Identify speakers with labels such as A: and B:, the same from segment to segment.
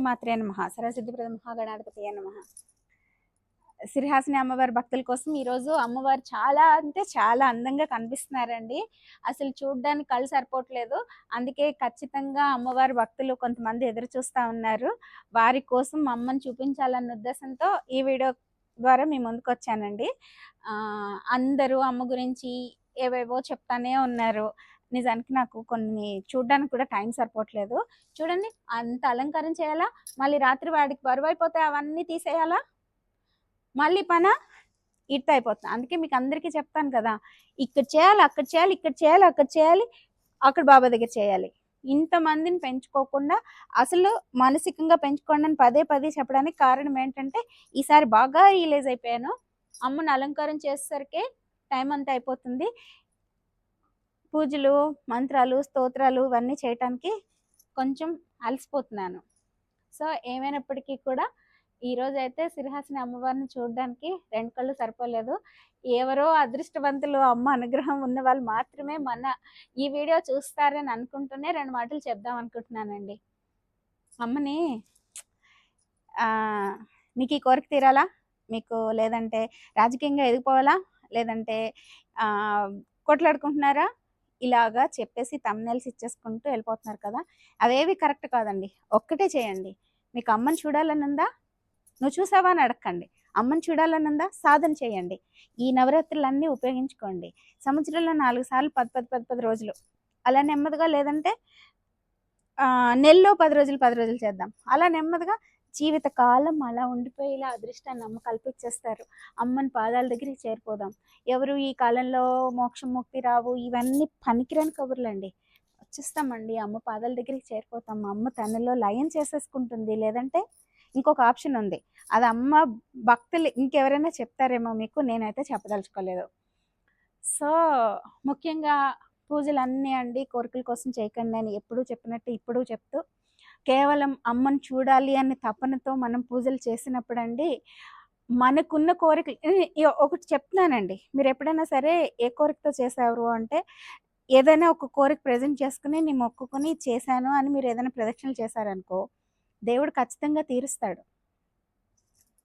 A: శ్రీమాత్రే నమ. సరసిద్ధిప్రద మహాగణాధిపతి నమ. సిరిహాసిని అమ్మవారి భక్తుల కోసం ఈరోజు అమ్మవారు చాలా అంటే చాలా అందంగా కనిపిస్తున్నారండి. అసలు చూడడానికి కళ్ళు సరిపోవట్లేదు. అందుకే ఖచ్చితంగా అమ్మవారి భక్తులు కొంతమంది ఎదురు చూస్తూ ఉన్నారు. వారి కోసం అమ్మని చూపించాలన్న ఉద్దేశంతో ఈ వీడియో ద్వారా మీ ముందుకు వచ్చానండి. అందరూ అమ్మ గురించి ఏవేవో చెప్తానే ఉన్నారు. నిజానికి నాకు కొన్ని చూడడానికి కూడా టైం సరిపోవట్లేదు. చూడండి అంత అలంకారం చేయాలా? మళ్ళీ రాత్రి వాడికి బరువు అయిపోతే అవన్నీ తీసేయాలా? మళ్ళీ పన ఇట్ అయిపోతుంది. అందుకే మీకు అందరికీ చెప్తాను కదా ఇక్కడ చేయాలి అక్కడ చేయాలి ఇక్కడ చేయాలి అక్కడ చేయాలి అక్కడ బాబా దగ్గర చేయాలి. ఇంతమందిని పెంచుకోకుండా అసలు మానసికంగా పెంచుకోండి అని పదే పదే చెప్పడానికి కారణం ఏంటంటే ఈసారి బాగా రియలైజ్ అయిపోయాను. అమ్మని అలంకారం చేసేసరికి టైం అంతా అయిపోతుంది. పూజలు మంత్రాలు స్తోత్రాలు ఇవన్నీ చేయటానికి కొంచెం అలసిపోతున్నాను. సో ఏమైనప్పటికీ కూడా ఈరోజైతే సిరిహాసిన అయితే అమ్మవారిని చూడడానికి రెండు కళ్ళు సరిపోలేదు. ఎవరో అదృష్టవంతులు అమ్మ అనుగ్రహం ఉన్న వాళ్ళు మాత్రమే మన ఈ వీడియో చూస్తారని అనుకుంటూనే రెండు మాటలు చెప్దాం అనుకుంటున్నానండి. అమ్మని మీకు ఈ కోరిక తీరాలా? మీకు లేదంటే రాజకీయంగా ఎదిగిపోవాలా? లేదంటే కొట్లాడుకుంటున్నారా? ఇలాగా చెప్పేసి తమ్నెల్స్ ఇచ్చేసుకుంటూ వెళ్ళిపోతున్నారు కదా అవేవి కరెక్ట్ కాదండి. ఒక్కటే చేయండి. మీకు అమ్మని చూడాలనుందా నువ్వు చూసావా అని అడగండి అమ్మని చూడాలనుందా సాధన చేయండి. ఈ నవరాత్రులన్నీ ఉపయోగించుకోండి. సంవత్సరంలో నాలుగు సార్లు పది పది పది పది రోజులు. అలా నెమ్మదిగా లేదంటే నెలలో పది రోజులు పది రోజులు చేద్దాం. అలా నెమ్మదిగా జీవిత కాలం అలా ఉండిపోయేలా అదృష్టాన్ని అమ్మ కల్పించేస్తారు. అమ్మని పాదాల దగ్గరికి చేరిపోదాం. ఎవరు ఈ కాలంలో మోక్షం ముక్తి రావు? ఇవన్నీ పనికిరాని కబుర్లండి. వచ్చేస్తామండి. అమ్మ పాదాల దగ్గరికి చేరిపోతాం. అమ్మ తనలో లయం చేసేసుకుంటుంది. లేదంటే ఇంకొక ఆప్షన్ ఉంది. అది అమ్మ భక్తులు ఇంకెవరైనా చెప్తారేమో మీకు? నేనైతే చెప్పదలుచుకోలేదు. సో ముఖ్యంగా పూజలు అన్నీ అండి కోరికల కోసం చేయకండి అని ఎప్పుడూ చెప్పినట్టు ఇప్పుడు చెప్తూ కేవలం అమ్మను చూడాలి అనే తపనతో మనం పూజలు చేసినప్పుడు అండి మనకున్న కోరికలు ఒకటి చెప్తున్నానండి. మీరు ఎప్పుడైనా సరే ఏ కోరికతో చేసారు అంటే ఏదైనా ఒక కోరిక ప్రజెంట్ చేసుకుని నేను మొక్కుకొని చేశాను అని మీరు ఏదైనా ప్రదక్షిణలు చేశారనుకో దేవుడు ఖచ్చితంగా తీరుస్తాడు.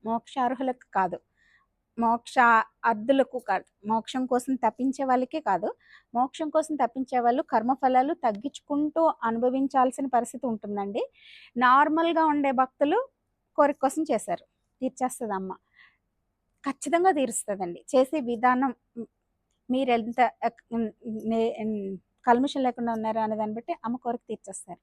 A: మోక్షార్హులకు కాదు. మోక్ష అర్థులకు కాదు. మోక్షం కోసం తప్పించే వాళ్ళకే కాదు. మోక్షం కోసం తప్పించే వాళ్ళు కర్మఫలాలు తగ్గించుకుంటూ అనుభవించాల్సిన పరిస్థితి ఉంటుందండి. నార్మల్గా ఉండే భక్తులు కోరిక కోసం చేశారు. తీర్చేస్తుంది అమ్మ ఖచ్చితంగా తీరుస్తుందండి. చేసే విధానం మీరు ఎంత ఎక్- కల్మషం లేకుండా ఉన్నారు అనే దాన్ని బట్టి అమ్మ కోరిక తీర్చేస్తారు.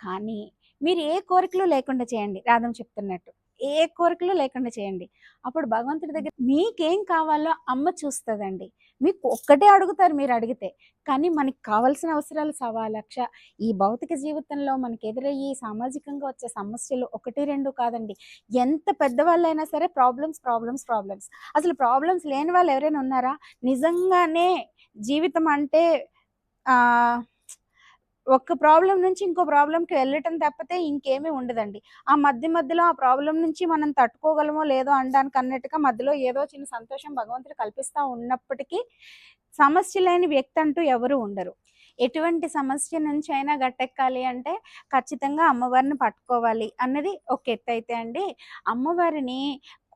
A: కానీ మీరు ఏ కోరికలు లేకుండా చేయండి. రాధం చెప్తున్నట్టు. ఏ కోరికలు లేకుండా చేయండి. అప్పుడు భగవంతుడి దగ్గర మీకేం కావాలో అమ్మ చూస్తుందండి. మీకు ఒక్కటే అడుగుతారు మీరు అడిగితే. కానీ మనకి కావాల్సిన అవసరాలు సవా లక్ష ఈ భౌతిక జీవితంలో మనకి ఎదురయ్యి సామాజికంగా వచ్చే సమస్యలు ఒకటి రెండు కాదండి. ఎంత పెద్దవాళ్ళైనా సరే ప్రాబ్లమ్స్ ప్రాబ్లమ్స్ ప్రాబ్లమ్స్. అసలు ప్రాబ్లమ్స్ లేని వాళ్ళు ఎవరైనా ఉన్నారా? నిజంగానే జీవితం అంటే ఆ ఒక్క ప్రాబ్లం నుంచి ఇంకో ప్రాబ్లంకి వెళ్ళటం తప్పితే ఇంకేమీ ఉండదండి. ఆ మధ్య మధ్యలో ఆ ప్రాబ్లం నుంచి మనం తట్టుకోగలమో లేదో అనడానికి అన్నట్టుగా మధ్యలో ఏదో చిన్న సంతోషం భగవంతుడు కల్పిస్తూ ఉన్నప్పటికీ సమస్య లేని వ్యక్తి అంటూ ఎవరు ఉండరు. ఎటువంటి సమస్య నుంచి అయినా గట్టెక్కాలి అంటే ఖచ్చితంగా అమ్మవారిని పట్టుకోవాలి అన్నది ఒక ఎత్తు అయితే అండి. అమ్మవారిని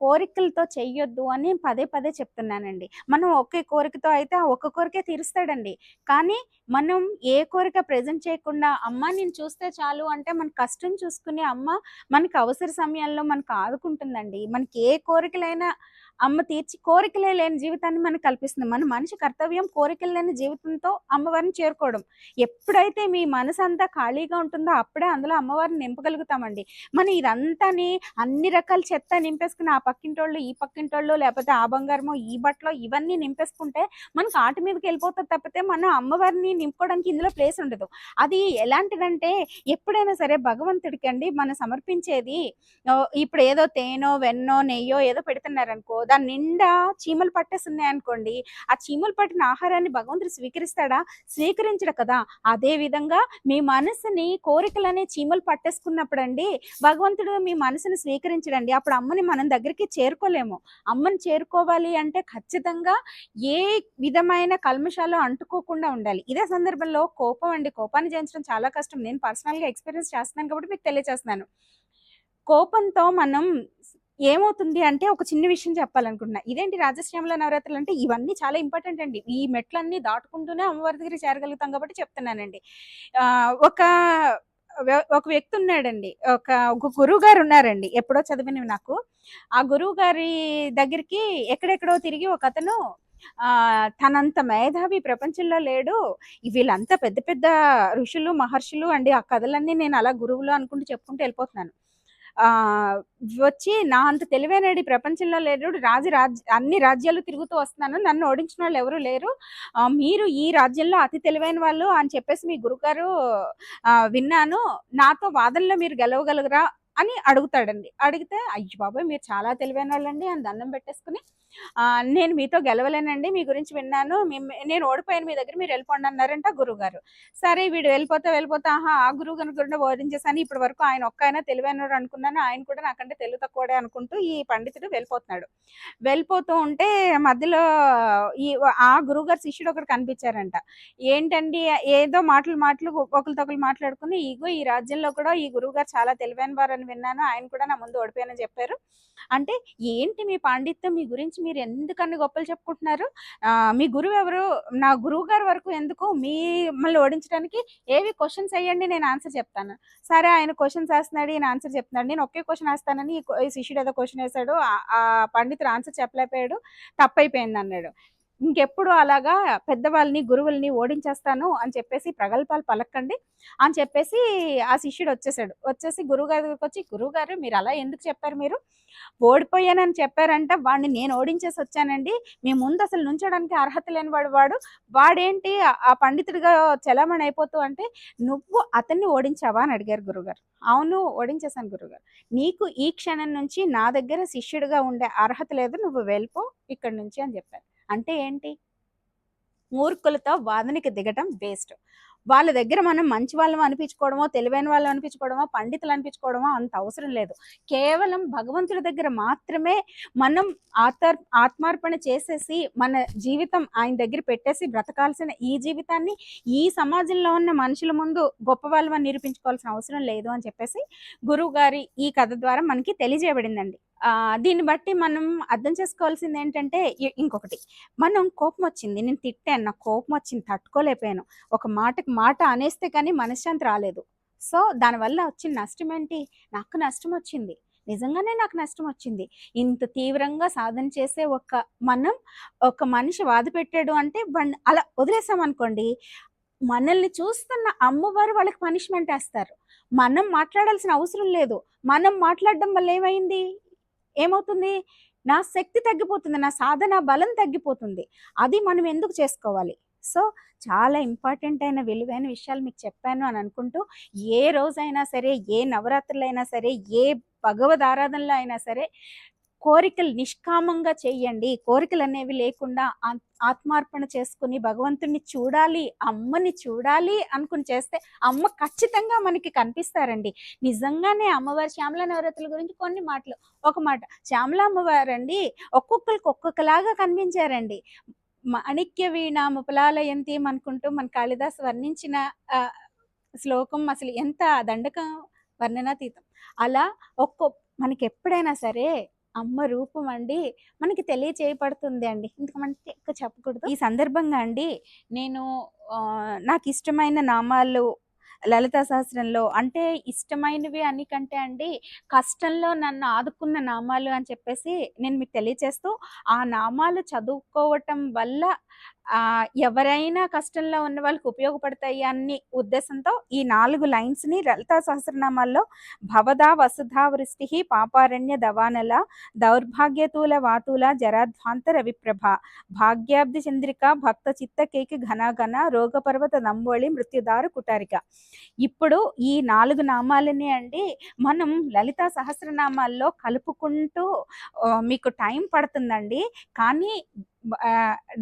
A: కోరికలతో చెయ్యొద్దు అని పదే పదే చెప్తున్నానండి. మనం ఒకే కోరికతో అయితే ఆ ఒక్క కోరికే తీరుస్తాడండి. కానీ మనం ఏ కోరిక ప్రజెంట్ చేయకుండా అమ్మ నేను చూస్తే చాలు అంటే మన కష్టం చూసుకుని అమ్మ మనకి అవసర సమయాల్లో మనకు ఆదుకుంటుందండి. మనకి ఏ కోరికలైనా అమ్మ తీర్చి కోరికలే లేని జీవితాన్ని మనకు కల్పిస్తుంది. మన మనిషి కర్తవ్యం కోరికలు లేని జీవితంతో అమ్మవారిని చేరుకోవడం. ఎప్పుడైతే మీ మనసు అంతా ఖాళీగా ఉంటుందో అప్పుడే అందులో అమ్మవారిని నింపగలుగుతామండి. మనం ఇదంతాని అన్ని రకాల చెత్త నింపేసుకుని ఆ పక్కింటోళ్ళు ఈ పక్కింటోళ్ళు లేకపోతే ఆ బంగారమో ఈ బట్టలో ఇవన్నీ నింపేసుకుంటే మనకు ఆట మీదకి వెళ్ళిపోతుంది తప్పితే మన అమ్మవారిని నింపుకోవడానికి ఇందులో ప్లేస్ ఉండదు. అది ఎలాంటిదంటే ఎప్పుడైనా సరే భగవంతుడికి అండి మనం సమర్పించేది ఇప్పుడు ఏదో తేనో వెన్నో నెయ్యో ఏదో పెడుతున్నారనుకో దాని నిండా చీమలు పట్టేస్తున్నాయి అనుకోండి ఆ చీమలు పట్టిన ఆహారాన్ని భగవంతుడు స్వీకరిస్తాడా? స్వీకరించడు కదా. అదే విధంగా మీ మనసుని కోరికలనే చీమలు పట్టేసుకున్నప్పుడు అండి భగవంతుడు మీ మనసుని స్వీకరించడండి. అప్పుడు అమ్మని మనం దగ్గర దగ్గరికి చేరుకోలేము. అమ్మని చేరుకోవాలి అంటే ఖచ్చితంగా ఏ విధమైన కల్మషాలు అంటుకోకుండా ఉండాలి. ఇదే సందర్భంలో కోపం అండి. కోపాన్ని జయించడం చాలా కష్టం. నేను పర్సనల్గా ఎక్స్పీరియన్స్ చేస్తున్నాను కాబట్టి మీకు తెలియజేస్తున్నాను కోపంతో మనం ఏమవుతుంది అంటే ఒక చిన్న విషయం చెప్పాలనుకుంటున్నా. ఇదేంటి రాజశ్యామల నవరాత్రులు అంటే ఇవన్నీ చాలా ఇంపార్టెంట్ అండి. ఈ మెట్లన్నీ దాటుకుంటూనే అమ్మవారి దగ్గర చేరగలుగుతాం కాబట్టి చెప్తున్నానండి. ఒక ఒక వ్యక్తి ఉన్నాడండి. ఒక ఒక గురువు గారు ఉన్నారండి. ఎప్పుడో చదివినవి నాకు. ఆ గురువు గారి దగ్గరికి ఎక్కడెక్కడో తిరిగి ఒక అతను తనంత మేధావి ప్రపంచంలో లేడు. వీళ్ళంతా పెద్ద పెద్ద ఋషులు మహర్షులు అండి. ఆ కథలన్నీ నేను అలా గురువులు అనుకుంటూ చెప్పుకుంటూ వెళ్ళిపోతున్నాను. వచ్చి నా అంత తెలివైనడి ప్రపంచంలో లేడు. రాజు రాజ్ అన్ని రాజ్యాలు తిరుగుతూ వస్తున్నాను. నన్ను ఓడించిన వాళ్ళు ఎవరు లేరు. మీరు ఈ రాజ్యంలో అతి తెలివైన వాళ్ళు అని చెప్పేసి మీ గురుగారు విన్నాను. నాతో వాదనలో మీరు గెలవగలుగురా అని అడుగుతాడండి. అడిగితే అయ్యి బాబాయ్ మీరు చాలా తెలివైన వాళ్ళండి అని దండం పెట్టేసుకుని నేను మీతో గెలవలేనండి మీ గురించి విన్నాను నేను ఓడిపోయాను మీ దగ్గర మీరు వెళ్ళిపోండి అన్నారంట గురుగారు. సరే వీడు వెళ్ళిపోతా వెళ్ళిపోతా ఆహా ఆ గురువు గారిని కూడా బోధించేసాను ఇప్పటి వరకు ఆయన ఒక్క ఆయన తెలివైనడు అనుకున్నాను ఆయన కూడా నాకంటే తెలివి తక్కువడే అనుకుంటూ ఈ పండితుడు వెళ్ళిపోతున్నాడు. వెళ్ళిపోతూ ఉంటే మధ్యలో ఈ ఆ గురువుగారు శిష్యుడు ఒకరు కనిపించారంట. ఏంటండి ఏదో మాటలు మాటలు ఒకరితొకరు మాట్లాడుకుని ఇగో ఈ రాజ్యంలో కూడా ఈ గురువు గారు చాలా తెలివైన వారు అని విన్నాను ఆయన కూడా నా ముందు ఓడిపోయానని చెప్పారు. అంటే ఏంటి మీ పాండిత్యం మీ గురించి మీరు ఎందుకన్ని గొప్పలు చెప్పుకుంటున్నారు? ఆ, మీ గురువు ఎవరు? నా గురువు గారి వరకు ఎందుకు మిమ్మల్ని ఓడించడానికి ఏవి క్వశ్చన్స్ వేయండి నేను ఆన్సర్ చెప్తాను. సరే ఆయన క్వశ్చన్స్ వేస్తున్నాడు ఈయన ఆన్సర్ చెప్తున్నాడు. నేను ఒకే క్వశ్చన్ వేస్తానని ఈ శిష్యుడు ఏదో క్వశ్చన్ వేశాడు ఆ- ఆ పండితుడు ఆన్సర్ చెప్పలేకపోయాడు. తప్పైపోయింది అన్నాడు ఇంకెప్పుడు అలాగా పెద్దవాళ్ళని గురువుల్ని ఓడించేస్తాను అని చెప్పేసి ప్రగల్భాలు పలకండి అని చెప్పేసి ఆ శిష్యుడు వచ్చేసాడు. వచ్చేసి గురువుగారి దగ్గరికి వచ్చి గురువుగారు మీరు అలా ఎందుకు చెప్పారు మీరు? ఓడిపోయానని చెప్పారంట వాడిని నేను ఓడించేసి వచ్చానండి. మీ ముందు అసలు నుంచడానికి అర్హత లేని వాడు వాడు. వాడేంటి ఆ- ఆ పండితుడిగా చలామణి అయిపోతూ అంటే నువ్వు అతన్ని ఓడించావా? అని అడిగారు గురుగారు అవును ఓడించేశాను గురుగారు నీకు ఈ క్షణం నుంచి నా దగ్గర శిష్యుడిగా ఉండే అర్హత లేదు నువ్వు వెళ్ళిపో ఇక్కడి నుంచి అని చెప్పారు. అంటే ఏంటి? మూర్ఖులతో వాదనకి దిగటం వేస్ట్ వాళ్ళ దగ్గర మనం మంచి వాళ్ళం అనిపించుకోవడమో తెలివైన వాళ్ళు అనిపించుకోవడమో పండితులు అనిపించుకోవడమో అంత అవసరం లేదు. కేవలం భగవంతుడి దగ్గర మాత్రమే మనం ఆత్మ ఆత్మార్పణ చేసేసి మన జీవితం ఆయన దగ్గర పెట్టేసి బ్రతకాల్సిన ఈ జీవితాన్ని ఈ సమాజంలో ఉన్న మనుషుల ముందు గొప్ప వాళ్ళని నిరూపించుకోవాల్సిన అవసరం లేదు అని చెప్పేసి గురువు గారి ఈ కథ ద్వారా మనకి తెలియజేయబడిందండి. దీన్ని బట్టి మనం అర్థం చేసుకోవాల్సింది ఏంటంటే ఇంకొకటి. మనం కోపం వచ్చింది నేను తిట్టాను నాకు కోపం వచ్చింది తట్టుకోలేకపోయాను. ఒక మాటకి మాట అనేస్తే కానీ మనశ్శాంతి రాలేదు. సో దానివల్ల వచ్చిన నష్టం ఏంటి? నాకు నష్టం వచ్చింది. నిజంగానే నాకు నష్టం వచ్చింది. ఇంత తీవ్రంగా సాధన చేసే ఒక మనం ఒక మనిషి బాధ పెట్టాడు అంటే అలా వదిలేసాం అనుకోండి మనల్ని చూస్తున్న అమ్మవారు వాళ్ళకి పనిష్మెంట్ వేస్తారు. మనం మాట్లాడాల్సిన అవసరం లేదు. మనం మాట్లాడడం వల్ల ఏమైంది? ఏమవుతుంది? నా శక్తి తగ్గిపోతుంది నా సాధన బలం తగ్గిపోతుంది. అది మనం ఎందుకు చేసుకోవాలి? సో చాలా ఇంపార్టెంట్ అయిన విలువైన విషయాలు మీకు చెప్పాను అని అనుకుంటూ ఏ రోజైనా సరే ఏ నవరాత్రులైనా సరే ఏ భగవద్ ఆరాధనలో అయినా సరే కోరికలు నిష్కామంగా చేయండి. కోరికలు అనేవి లేకుండా ఆ- ఆత్మార్పణ చేసుకుని భగవంతుని చూడాలి అమ్మని చూడాలి అనుకుని చేస్తే అమ్మ ఖచ్చితంగా మనకి కనిపిస్తారండి. నిజంగానే అమ్మవారి శ్యామల నవరాత్రుల గురించి కొన్ని మాటలు. ఒక మాట శ్యామల అమ్మవారండి ఒక్కొక్కరికి ఒక్కొక్కలాగా కనిపించారండి. మాణిక్య వీణ ముపలాలయంతి అనుకుంటూ మన కాళిదాస్ వర్ణించిన శ్లోకం అసలు ఎంత దండకం వర్ణనాతీతం. అలా ఒక్కో మనకి ఎప్పుడైనా సరే అమ్మ రూపం అండి మనకి తెలియచేయబడుతుంది అండి. ఇంతమంటే ఎక్కువ చెప్పకూడదు. ఈ సందర్భంగా అండి నేను నాకు ఇష్టమైన నామాలు లలిత సహస్రంలో అంటే ఇష్టమైనవి అని కంటే అండి కష్టంలో నన్ను ఆదుకున్న నామాలు అని చెప్పేసి నేను మీకు తెలియచేస్తూ ఆ నామాలు చదువుకోవటం వల్ల ఎవరైనా కష్టంలో ఉన్న వాళ్ళకి ఉపయోగపడతాయి అన్ని ఉద్దేశంతో ఈ నాలుగు లైన్స్ని లలితా సహస్రనామాల్లో భవదా వసుధా వృష్టి పాపారణ్య దవానల దౌర్భాగ్యతూల వాతుల జరాధ్వాంత రవిప్రభ భాగ్యాబ్ది చంద్రిక భక్త చిత్త కేకి ఘనాఘన రోగపర్వత నంబోళి మృత్యుదారు కుటారిక. ఇప్పుడు ఈ నాలుగు నామాలని అండి మనం లలితా సహస్రనామాల్లో కలుపుకుంటూ మీకు టైం పడుతుందండి. కానీ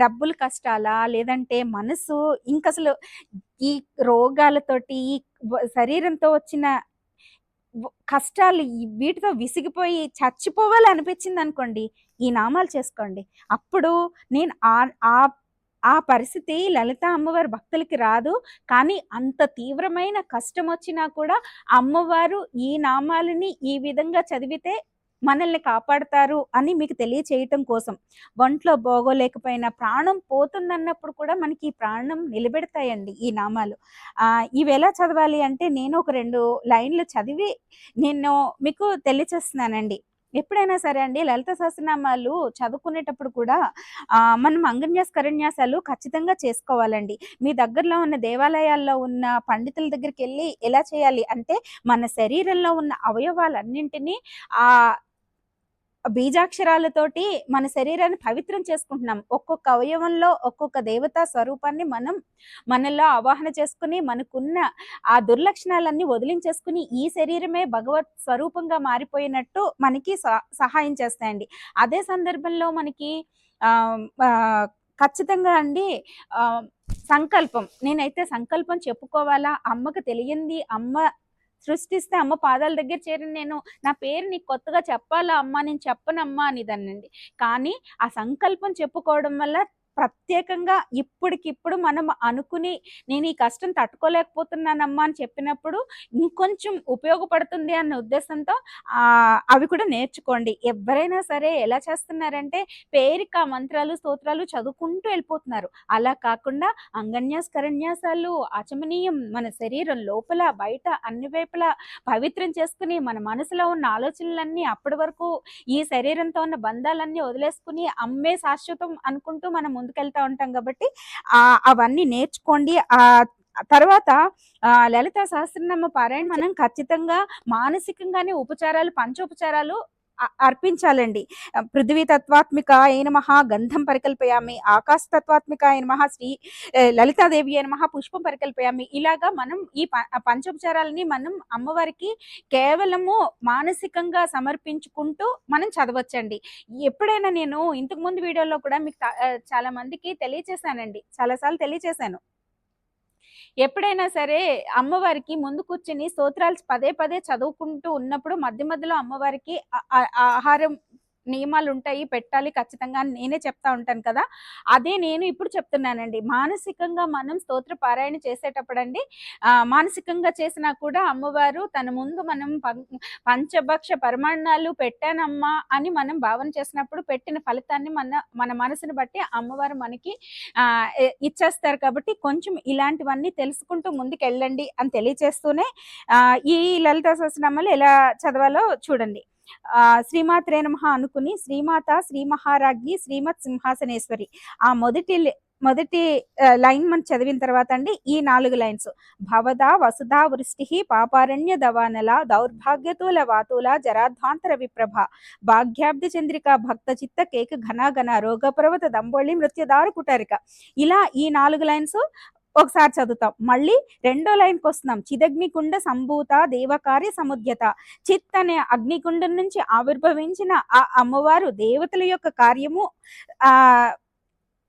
A: డబ్బులు కష్టాలా? లేదంటే మనసు ఇంక అసలు ఈ రోగాలతోటి ఈ శరీరంతో వచ్చిన కష్టాలు వీటితో విసిగిపోయి చచ్చిపోవాలి అనిపించింది అనుకోండి ఈ నామాలు చేసుకోండి. అప్పుడు నేను ఆ ఆ పరిస్థితి లలిత అమ్మవారి భక్తులకి రాదు. కానీ అంత తీవ్రమైన కష్టం వచ్చినా కూడా అమ్మవారు ఈ నామాలని ఈ విధంగా చదివితే మనల్ని కాపాడతారు అని మీకు తెలియచేయటం కోసం. ఒంట్లో బాగోలేకపోయినా ప్రాణం పోతుందన్నప్పుడు కూడా మనకి ఈ ప్రాణం నిలబెడతాయండి ఈ నామాలు. ఇవి ఎలా చదవాలి అంటే నేను ఒక రెండు లైన్లు చదివి నేను మీకు తెలియచేస్తున్నానండి. ఎప్పుడైనా సరే అండి లలిత సహస్రనామాలు చదువుకునేటప్పుడు కూడా మనం అంగన్యాస కరణ్యాసాలు ఖచ్చితంగా చేసుకోవాలండి. మీ దగ్గరలో ఉన్న దేవాలయాల్లో ఉన్న పండితుల దగ్గరికి వెళ్ళి ఎలా చేయాలి అంటే మన శరీరంలో ఉన్న అవయవాలన్నింటినీ ఆ బీజాక్షరాలతోటి మన శరీరాన్ని పవిత్రం చేసుకుంటున్నాం. ఒక్కొక్క అవయవంలో ఒక్కొక్క దేవతా స్వరూపాన్ని మనం మనలో ఆవాహన చేసుకుని మనకున్న ఆ దుర్లక్షణాలన్నీ వదిలించేసుకుని ఈ శరీరమే భగవత్ స్వరూపంగా మారిపోయినట్టు మనకి సహాయం చేస్తాయండి. అదే సందర్భంలో మనకి ఖచ్చితంగా అండి సంకల్పం. నేనైతే సంకల్పం చెప్పుకోవాలా? అమ్మకు తెలియంది అమ్మ సృష్టిస్తే అమ్మ పాదాల దగ్గర చేరి నేను నా పేరు నీకు కొత్తగా చెప్పాలా అమ్మా? నేను చెప్పనమ్మా అనేదానండి కానీ ఆ సంకల్పం చెప్పుకోవడం వల్ల ప్రత్యేకంగా ఇప్పటికిప్పుడు మనం అనుకుని నేను ఈ కష్టం తట్టుకోలేకపోతున్నానమ్మా అని చెప్పినప్పుడు ఇంకొంచెం ఉపయోగపడుతుంది అన్న ఉద్దేశంతో అవి కూడా నేర్చుకోండి. ఎవరైనా సరే ఎలా చేస్తున్నారంటే పేరిక మంత్రాలు స్తోత్రాలు చదువుకుంటూ వెళ్ళిపోతున్నారు. అలా కాకుండా అంగన్యాస్ కరణ్యాసాలు ఆచమనీయం మన శరీరం లోపల బయట అన్ని వైపులా పవిత్రం చేసుకుని మన మనసులో ఉన్న ఆలోచనలన్నీ అప్పటి వరకు ఈ శరీరంతో ఉన్న బంధాలన్నీ వదిలేసుకుని అమ్మే శాశ్వతం అనుకుంటూ మనం ముందుకెళ్తా ఉంటాం కాబట్టి ఆ అవన్నీ నేర్చుకోండి. ఆ తర్వాత ఆ లలిత సహస్రనామ పారాయణ మనం ఖచ్చితంగా మానసికంగానే ఉపచారాలు పంచోపచారాలు అర్పించాలండి. పృథ్వీ తత్వాత్మిక అయిన మహా గంధం పరికల్పయామి ఆకాశ తత్వాత్మిక అయిన మహా శ్రీ లలితాదేవి అయిన మహా పుష్పం పరికల్పయామి. ఇలాగా మనం ఈ పంచోపచారాలని మనం అమ్మవారికి కేవలము మానసికంగా సమర్పించుకుంటూ మనం చదవచ్చండి. ఎప్పుడైనా నేను ఇంతకు ముందు వీడియోలో కూడా మీకు చాలా మందికి తెలియచేశానండి. చాలాసార్లు తెలియచేశాను. ఎప్పుడైనా సరే అమ్మవారికి ముందు కూర్చుని స్తోత్రాలు పదే పదే చదువుకుంటూ ఉన్నప్పుడు మధ్య మధ్యలో అమ్మవారికి ఆ- ఆహారం నియమాలు ఉంటాయి పెట్టాలి ఖచ్చితంగా అని నేనే చెప్తా ఉంటాను కదా. అదే నేను ఇప్పుడు చెప్తున్నానండి. మానసికంగా మనం స్తోత్ర పారాయణ చేసేటప్పుడండి అండి మానసికంగా చేసినా కూడా అమ్మవారు తన ముందు మనం పం- పంచభక్ష పరిమాణాలు పెట్టానమ్మా అని మనం భావన చేసినప్పుడు పెట్టిన ఫలితాన్ని మన మన మనసుని బట్టి అమ్మవారు మనకి ఇచ్చేస్తారు కాబట్టి కొంచెం ఇలాంటివన్నీ తెలుసుకుంటూ ముందుకు వెళ్ళండి అని తెలియచేస్తూనే ఈ లలిత సహస్రనామాలు ఎలా చదవాలో చూడండి. శ్రీమాత్రే నమః అనుకుని శ్రీమాత శ్రీ మహారాజ్ఞి శ్రీమత్ సింహాసనేశ్వరి. ఆ మొదటి మొదటి లైన్ మనం చదివిన తర్వాత అండి ఈ నాలుగు లైన్స్. భవద వసుధా వృష్టి పాపారణ్య దవానల దౌర్భాగ్యతూల వాతుల జరాధ్వాంతర విప్రభ. భాగ్యాబ్ది చంద్రిక భక్త చిత్త కేక ఘనాఘన రోగపర్వత దంబోళి మృత్యుదారు కుటారిక. ఇలా ఈ నాలుగు లైన్స్ ఒకసారి చదువుతాం. మళ్ళీ రెండో లైన్కి వస్తున్నాం. చిదగ్నికుండ సంభూత దేవకార్య సముద్యత. చిత్ అనే అగ్నికుండం నుంచి ఆవిర్భవించిన ఆ అమ్మవారు దేవతల యొక్క కార్యము ఆ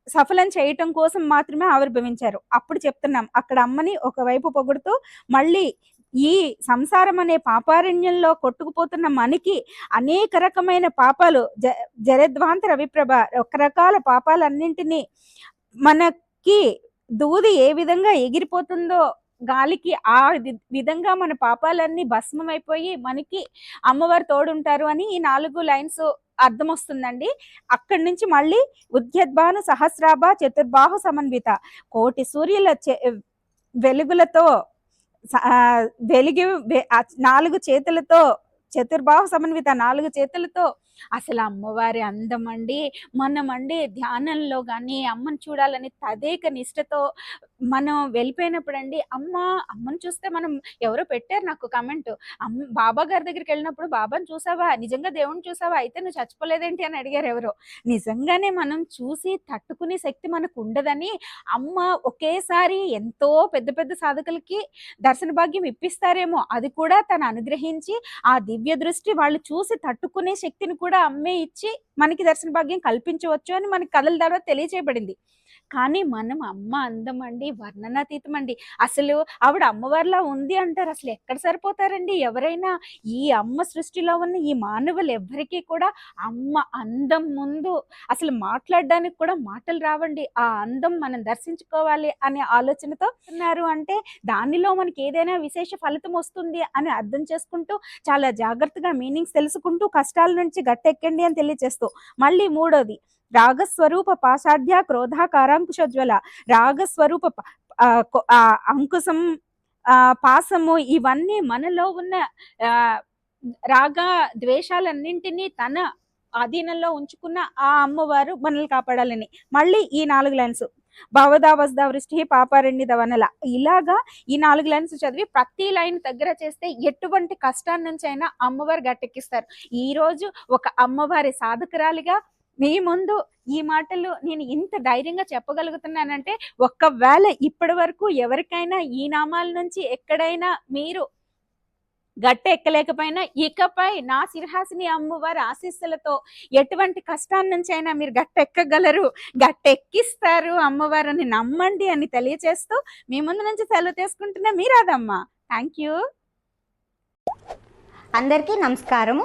A: సఫలం చేయటం కోసం మాత్రమే ఆవిర్భవించారు. అప్పుడు చెప్తున్నాం అక్కడ అమ్మని ఒకవైపు పొగుడుతూ మళ్ళీ ఈ సంసారం అనే పాపారణ్యంలో కొట్టుకుపోతున్న మనకి అనేక రకమైన పాపాలు జ జరద్వాంతర విప్రభ రకరకాల పాపాలన్నింటినీ మనకి దూది ఏ విధంగా ఎగిరిపోతుందో గాలికి ఆ విధంగా మన పాపాలన్నీ భస్మం అయిపోయి మనకి అమ్మవారు తోడుంటారు అని ఈ నాలుగు లైన్స్ అర్థం వస్తుందండి అక్కడి నుంచి మళ్ళీ ఉద్యద్భాను సహస్రాభ చతుర్బాహు సమన్విత. కోటి సూర్యుల చె- వెలుగులతో వెలిగి నాలుగు చేతులతో చతుర్బాహు సమన్విత నాలుగు చేతులతో అసలు అమ్మవారి అందం అండి. మనమండి ధ్యానంలో కానీ అమ్మని చూడాలని తదేక నిష్టతో మనం వెళ్ళిపోయినప్పుడు అండి అమ్మ అమ్మని చూస్తే మనం ఎవరో పెట్టారు నాకు కమెంట్ అమ్మ బాబా గారి దగ్గరికి వెళ్ళినప్పుడు బాబాని చూసావా? నిజంగా దేవుని చూసావా? అయితే నువ్వు చచ్చిపోలేదేంటి? అని అడిగారు ఎవరో. నిజంగానే మనం చూసి తట్టుకునే శక్తి మనకు ఉండదని అమ్మ ఒకేసారి ఎంతో పెద్ద పెద్ద సాధకులకి దర్శన భాగ్యం ఇప్పిస్తారేమో. అది కూడా తను అనుగ్రహించి ఆ దివ్య దృష్టి వాళ్ళు చూసి తట్టుకునే శక్తిని కూడా అమ్మే ఇచ్చి మనకి దర్శన భాగ్యం కల్పించవచ్చు అని మనకి కథల ద్వారా తెలియచేయబడింది. కానీ మనం అమ్మ అందం అండి వర్ణనాతీతం అండి. అసలు ఆవిడ అమ్మవారిలా ఉంది అంటారు. అసలు ఎక్కడ సరిపోతారండి? ఎవరైనా ఈ అమ్మ సృష్టిలో ఉన్న ఈ మానవులు ఎవ్వరికీ కూడా అమ్మ అందం ముందు అసలు మాట్లాడడానికి కూడా మాటలు రావండి. ఆ అందం మనం దర్శించుకోవాలి అనే ఆలోచనతో ఉన్నారు. అంటే దానిలో మనకి ఏదైనా విశేష ఫలితం వస్తుంది అని అర్థం చేసుకుంటూ చాలా జాగ్రత్తగా మీనింగ్స్ తెలుసుకుంటూ కష్టాల నుంచి గట్టెక్కండి అని తెలియజేస్తూ. మళ్ళీ మూడోది రాగస్వరూప పాశాధ్య క్రోధాకారాంకుశజ్వల రాగస్వరూప ఆ, అంకుశం ఆ, పాసము ఇవన్నీ మనలో ఉన్న ఆ, రాగ ద్వేషాలన్నింటినీ తన ఆధీనంలో ఉంచుకున్న ఆ అమ్మవారు మనల్ని కాపాడాలని. మళ్ళీ ఈ నాలుగు లైన్స్. భవదా వస్దా వృష్టి పాపారణ్య దవనల. ఇలాగా ఈ నాలుగు లైన్స్ చదివి ప్రతి లైన్ దగ్గర చేస్తే ఎటువంటి కష్టాన్ని నుంచి అయినా అమ్మవారు గట్టెక్కిస్తారు. ఈ రోజు ఒక అమ్మవారి సాధకురాలిగా మీ ముందు ఈ మాటలు నేను ఇంత ధైర్యంగా చెప్పగలుగుతున్నానంటే ఒక్కవేళ ఇప్పటి వరకు ఎవరికైనా ఈ నామాల నుంచి ఎక్కడైనా మీరు గట్టె ఎక్కలేకపోయినా ఇకపై నా సిరహాసిని అమ్మవారి ఆశీస్సులతో ఎటువంటి కష్టాన్ని నుంచి అయినా మీరు గట్టెక్కగలరు గట్టెక్కిస్తారు అమ్మవారిని నమ్మండి అని తెలియచేస్తూ మీ ముందు నుంచి సెలవు తీసుకుంటున్నా మీరాదమ్మా. థ్యాంక్ యూ
B: అందరికీ నమస్కారము.